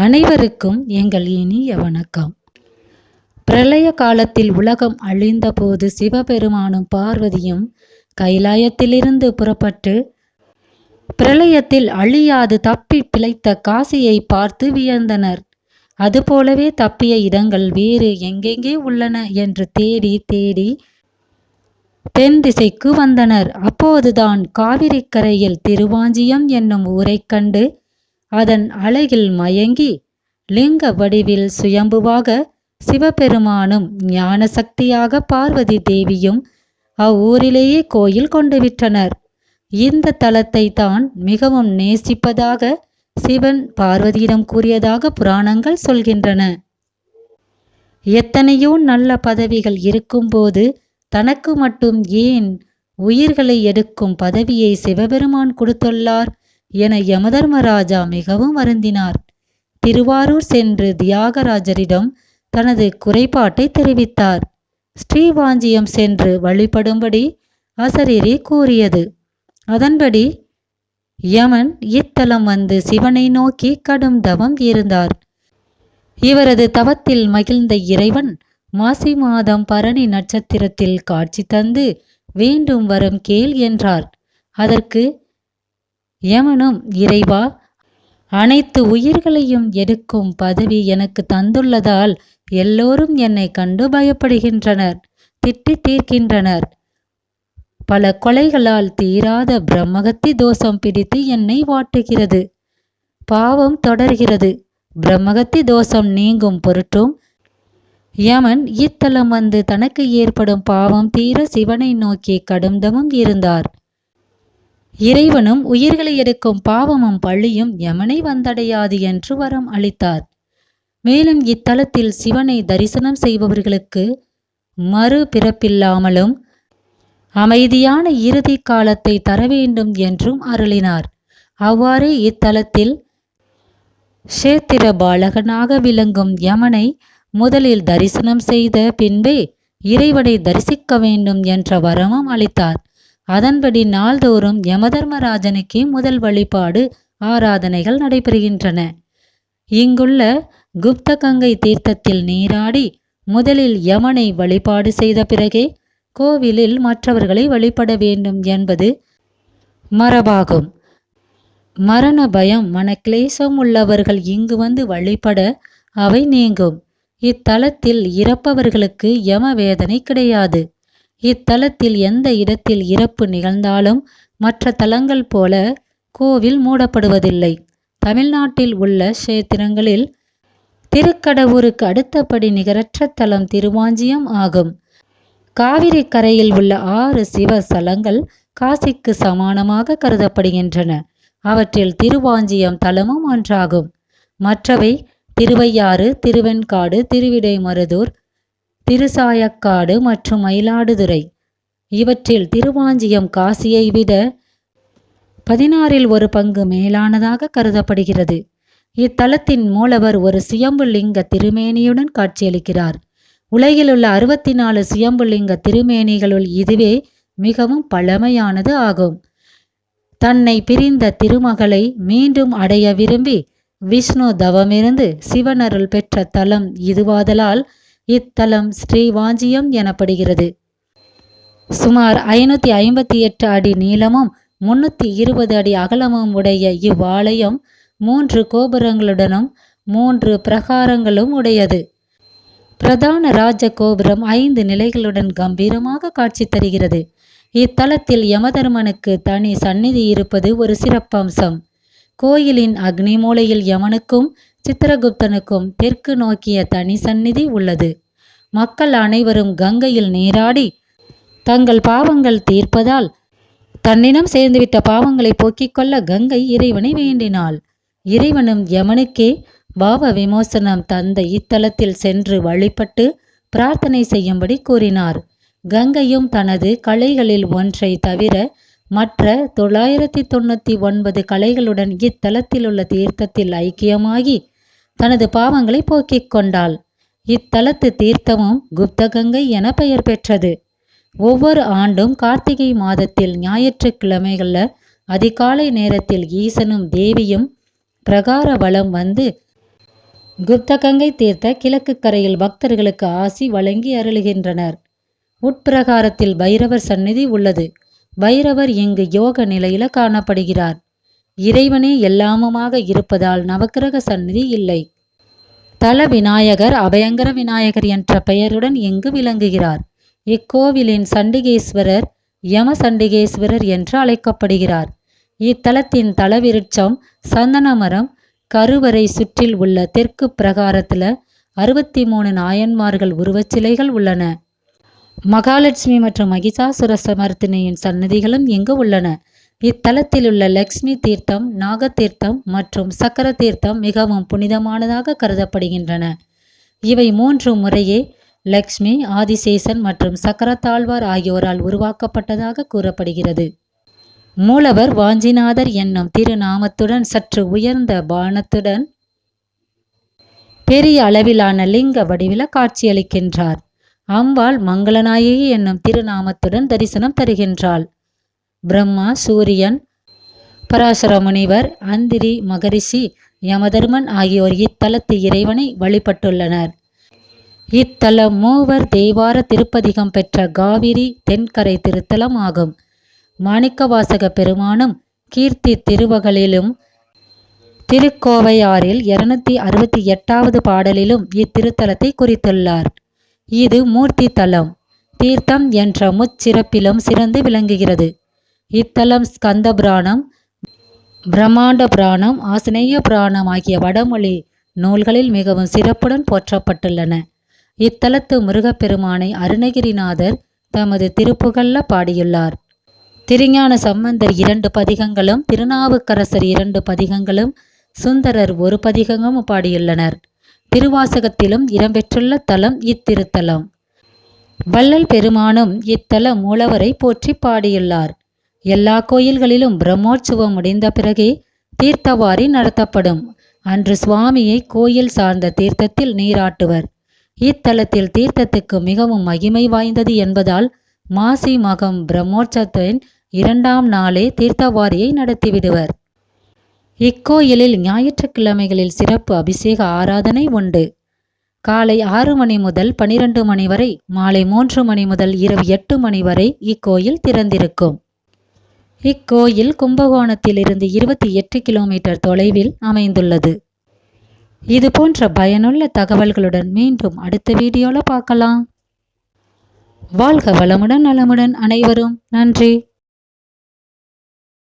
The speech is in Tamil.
அனைவருக்கும் எங்கள் இனிய வணக்கம். பிரளய காலத்தில் உலகம் அழிந்தபோது சிவபெருமானும் பார்வதியும் கைலாயத்திலிருந்து புறப்பட்டு பிரளயத்தில் அழியாது தப்பி பிழைத்த காசியை பார்த்து வியந்தனர். அதுபோலவே தப்பிய இடங்கள் வேறு எங்கெங்கே உள்ளன என்று தேடி தேடி தென் திசைக்கு வந்தனர். அப்போதுதான் காவிரிக்கரையில் திருவாஞ்சியம் என்னும் ஊரைக் கண்டு அதன் அழகில் மயங்கி லிங்க வடிவில் சுயம்புவாக சிவபெருமானும் ஞான சக்தியாக பார்வதி தேவியும் அவ்வூரிலேயே கோயில் கொண்டுவிட்டனர் இந்த தலத்தை தான் மிகவும் நேசிப்பதாக சிவன் பார்வதியிடம் கூறியதாக புராணங்கள் சொல்கின்றன. எத்தனையோ நல்ல பதவிகள் இருக்கும்போது தனக்கு மட்டும் ஏன் உயிர்களை எடுக்கும் பதவியை சிவபெருமான் கொடுத்துள்ளார்? என யமதர்மராஜா மிகவும் வருந்தினார். திருவாரூர் சென்று தியாகராஜரிடம் தனது குறைபாட்டை தெரிவித்தார். ஸ்ரீவாஞ்சியம் சென்று வழிபடும்படி அசரீரி கூறியது. அதன்படி யமன் இத்தலம் வந்து சிவனை நோக்கி கடும் தவம் இருந்தார். இவரது தவத்தில் மகிழ்ந்த இறைவன் மாசி மாதம் பரணி நட்சத்திரத்தில் காட்சி தந்து வேண்டும் வரம் கேள் என்றார். அதற்கு யமனும் இறைவா அனைத்து உயிர்களையும் எடுக்கும் பதவி எனக்கு தந்துள்ளதால் எல்லோரும் என்னை கண்டு பயப்படுகின்றனர் திட்டி தீர்க்கின்றனர். பல கொலைகளால் தீராத பிரம்மகத்தி தோஷம் பிடித்து என்னை வாட்டுகிறது. பாவம் தொடர்கிறது. பிரம்மகத்தி தோஷம் நீங்கும் பொருட்டும் யமன் இத்தலம் வந்து தனக்கு ஏற்படும் பாவம் தீர சிவனை நோக்கி கடும்தமும் இருந்தார். இறைவனும் உயிர்களை எடுக்கும் பாவமும் பழியும் யமனை வந்தடையாது என்று வரம் அளித்தார். மேலும் இத்தலத்தில் சிவனை தரிசனம் செய்பவர்களுக்கு மறு பிறப்பில்லாமலும் அமைதியான இறுதி காலத்தை தர வேண்டும் என்றும் அருளினார். அவ்வாறே இத்தலத்தில் கஷேத்திர பாலகனாக விளங்கும் யமனை முதலில் தரிசனம் செய்த பின்பே இறைவனை தரிசிக்க வேண்டும் என்ற வரமும் அளித்தார். அதன்படி நாள்தோறும் யமதர்மராஜனுக்கே முதல் வழிபாடு ஆராதனைகள் நடைபெறுகின்றன. இங்குள்ள குப்த கங்கை தீர்த்தத்தில் நீராடி முதலில் யமனை வழிபாடு செய்த பிறகே கோவிலில் மற்றவர்களை வழிபட வேண்டும் என்பது மரபாகும். மரண பயம் மனக்லேசம் உள்ளவர்கள் இங்கு வந்து வழிபட அவை நீங்கும். இத்தலத்தில் இறப்பவர்களுக்கு யம வேதனை கிடையாது. இத்தலத்தில் எந்த இடத்தில் இறப்பு நிகழ்ந்தாலும் மற்ற தலங்கள் போல கோவில் மூடப்படுவதில்லை. தமிழ்நாட்டில் உள்ள கஷேத்திரங்களில் திருக்கடவுருக்கு அடுத்தபடி நிகரற்ற தலம் திருவாஞ்சியம் ஆகும். காவிரி கரையில் உள்ள ஆறு சிவ ஸ்தலங்கள் காசிக்கு சமானமாக கருதப்படுகின்றன. அவற்றில் திருவாஞ்சியம் தலமும் ஒன்றாகும். மற்றவை திருவையாறு திருவெண்காடு திருவிடைமருதூர் திருசாயக்காடு மற்றும் மயிலாடுதுறை. இவற்றில் திருவாஞ்சியம் காசியை விட பதினாறில் ஒரு பங்கு மேலானதாக கருதப்படுகிறது. இத்தலத்தின் மூலவர் ஒரு சுயம்புலிங்க திருமேனியுடன் காட்சியளிக்கிறார். உலகிலுள்ள அறுபத்தி நாலு சுயம்புலிங்க திருமேனிகளுள் இதுவே மிகவும் பழமையானது ஆகும். தன்னை பிரிந்த திருமகளை மீண்டும் அடைய விரும்பி விஷ்ணு தவமிருந்து சிவனருள் பெற்ற தலம் இதுவாதலால் இத்தலம் ஸ்ரீவாஞ்சியம் எனப்படுகிறது. சுமார் ஐநூற்றி ஐம்பத்தி எட்டு அடி நீளமும் முன்னூற்றி இருபது அடி அகலமும் உடைய இவ்வாலயம் மூன்று கோபுரங்களுடனும் மூன்று பிரகாரங்களும் உடையது. பிரதான ராஜ கோபுரம் ஐந்து நிலைகளுடன் கம்பீரமாக காட்சி தருகிறது. இத்தலத்தில் யமதர்மனுக்கு தனி சந்நிதி இருப்பது ஒரு சிறப்பம்சம். கோயிலின் அக்னி மூலையில் யமனுக்கும் சித்திரகுப்தனுக்கும் தெற்கு நோக்கிய தனி சந்நிதி உள்ளது. மக்கள் அனைவரும் கங்கையில் நீராடி தங்கள் பாவங்கள் தீர்ப்பதால் தன்னிடம் சேர்ந்துவிட்ட பாவங்களை போக்கிக் கொள்ள கங்கை இறைவனை வேண்டினாள். இறைவனும் யமனுக்கே பாவ விமோசனம் தந்த இத்தலத்தில் சென்று வழிபட்டு பிரார்த்தனை செய்யும்படி கூறினார். கங்கையும் தனது கலைகளில் ஒன்றை தவிர மற்ற தொள்ளாயிரத்தி தொண்ணூற்றி ஒன்பது கலைகளுடன் இத்தலத்தில் உள்ள தீர்த்தத்தில் ஐக்கியமாகி தனது பாவங்களை போக்கிக் கொண்டாள். இத்தலத்து தீர்த்தமும் குப்தகங்கை என பெயர் பெற்றது. ஒவ்வொரு ஆண்டும் கார்த்திகை மாதத்தில் ஞாயிற்றுக்கிழமைகளில் அதிகாலை நேரத்தில் ஈசனும் தேவியும் பிரகார வளம் வந்து குப்தகங்கை தீர்த்த கிழக்கு கரையில் பக்தர்களுக்கு ஆசி வழங்கி அருளுகின்றனர். உட்பிரகாரத்தில் பைரவர் சந்நிதி உள்ளது. பைரவர் இங்கு யோக நிலையில காணப்படுகிறார். இறைவனே எல்லாமுமாக இருப்பதால் நவக்கிரக சந்நிதி இல்லை. தல விநாயகர் அபயங்கர விநாயகர் என்ற பெயருடன் இங்கு விளங்குகிறார்? இக்கோவிலின் சண்டிகேஸ்வரர் யம சண்டிகேஸ்வரர் என்று அழைக்கப்படுகிறார். இத்தலத்தின் தலவிருட்சம் சந்தனமரம் கருவறை சுற்றில் உள்ள தெற்கு பிரகாரத்தில் அறுபத்தி மூணு நாயன்மார்கள் உருவச்சிலைகள் உள்ளன. மகாலட்சுமி மற்றும் மகிஷாசுர சமர்த்தினியின் சன்னதிகளும் இங்கு உள்ளன. இத்தலத்திலுள்ள லக்ஷ்மி தீர்த்தம் நாகத்தீர்த்தம் மற்றும் சக்கர தீர்த்தம் மிகவும் புனிதமானதாக கருதப்படுகின்றன. இவை மூன்று முறையே லக்ஷ்மி ஆதிசேஷன் மற்றும் சக்கரத்தாழ்வார் ஆகியோரால் உருவாக்கப்பட்டதாக கூறப்படுகிறது. மூலவர் வாஞ்சிநாதர் என்னும் திருநாமத்துடன் சற்று உயர்ந்த பானத்துடன் பெரிய அளவிலான லிங்க வடிவில காட்சியளிக்கின்றார். அம்பாள் மங்களநாயகி என்னும் திருநாமத்துடன் தரிசனம் தருகின்றாள். பிரம்மா சூரியன் பராசர முனிவர் அந்திரி மகரிஷி யமதர்மன் ஆகியோர் இத்தலத்து இறைவனை வழிபட்டுள்ளனர். இத்தலம் மூவர் தேவார திருப்பதிகம் பெற்ற காவிரி தென்கரை திருத்தலம் ஆகும். மாணிக்கவாசக பெருமானும் கீர்த்தி திருவகளிலும் திருக்கோவையாறில் இருநூத்தி அறுபத்தி எட்டாவது பாடலிலும் இத்திருத்தலத்தை குறித்துள்ளார். இது மூர்த்தி தலம். தீர்த்தம் என்ற முச்சிறப்பிலும் சிறந்து விளங்குகிறது. இத்தலம் ஸ்கந்த புராணம் பிரம்மாண்ட புராணம் ஆசினேய புராணம் ஆகிய வடமொழி நூல்களில் மிகவும் சிறப்புடன் போற்றப்பட்டுள்ளன. இத்தலத்து முருகப்பெருமானை அருணகிரிநாதர் தமது திருப்புகள்ல பாடியுள்ளார். திருஞான சம்பந்தர் இரண்டு பதிகங்களும் திருநாவுக்கரசர் இரண்டு பதிகங்களும் சுந்தரர் ஒரு பதிகமும் பாடியுள்ளனர். திருவாசகத்திலும் இடம்பெற்றுள்ள தலம் இத்திருத்தலம். வள்ளல் பெருமானும் இத்தல மூலவரை போற்றி பாடியுள்ளார். எல்லா கோயில்களிலும் பிரம்மோற்சவம் முடிந்த பிறகே தீர்த்தவாரி நடத்தப்படும். அன்று சுவாமியை கோயில் சார்ந்த தீர்த்தத்தில் நீராட்டுவர். இத்தலத்தில் தீர்த்தத்துக்கு மிகவும் மகிமை வாய்ந்தது என்பதால் மாசி மகம் பிரம்மோற்சவத்தின் இரண்டாம் நாளே தீர்த்தவாரியை நடத்திவிடுவர். இக்கோயிலில் ஞாயிற்றுக்கிழமைகளில் சிறப்பு அபிஷேக ஆராதனை உண்டு. காலை ஆறு மணி முதல் பனிரெண்டு மணி வரை மாலை மூன்று மணி முதல் இரவு எட்டு மணி வரை இக்கோயில் திறந்திருக்கும். இக்கோயில் கும்பகோணத்திலிருந்து இருபத்தி எட்டு கிலோமீட்டர் தொலைவில் அமைந்துள்ளது. இது போன்ற பயனுள்ள தகவல்களுடன் மீண்டும் அடுத்த வீடியோவில் பார்க்கலாம். வாழ்க வளமுடன் நலமுடன் அனைவரும். நன்றி.